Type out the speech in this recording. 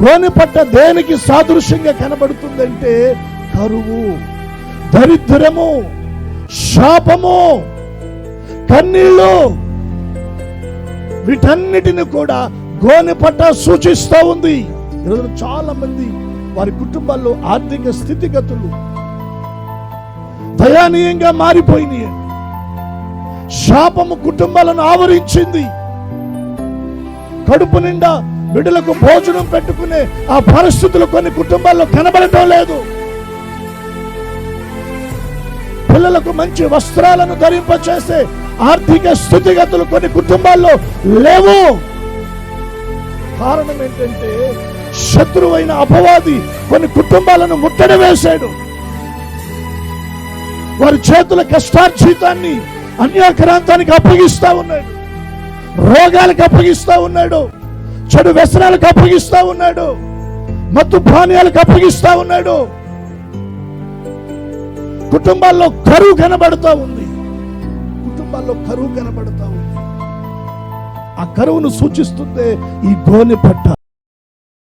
గోనెపట్ట దేనికి సాదృశ్యంగా కనబడుతుందంటే కరువు దరిద్రము శాపము కన్నీళ్ళు. వీటన్నిటిని కూడా గోనెపట్ట సూచిస్తూ ఉంది. ఈరోజు చాలా మంది వారి కుటుంబాల్లో ఆర్థిక స్థితిగతులు దయానీయంగా మారిపోయినాయి. శాపము కుటుంబాలను ఆవరించింది. కడుపు నిండా బిడ్డలకు భోజనం పెట్టుకునే ఆ పరిస్థితులు కొన్ని కుటుంబాల్లో కనబడటం లేదు. పిల్లలకు మంచి వస్త్రాలను ధరింపచేసే ఆర్థిక స్థితిగతులు కొన్ని కుటుంబాల్లో లేవు. కారణం ఏంటంటే శత్రువైన అపవాది కొన్ని కుటుంబాలను ముట్టడి వేశాడు. వారి చేతుల కష్టార్జితాన్ని అన్యాక్రాంతానికి అప్పగిస్తా ఉన్నాడు. రోగాలకు అప్పగిస్తా ఉన్నాడు. చెడు వ్యసనాలకు అప్పగిస్తా ఉన్నాడు. మత్తు పానీయాలకు అప్పగిస్తా ఉన్నాడు. కుటుంబాల్లో కరువు కనబడుతూ ఉంది. కుటుంబాల్లో కరువు కనబడుతూ ఉంది. ఆ కరువును సూచిస్తుందే ఈ గోని పట్ట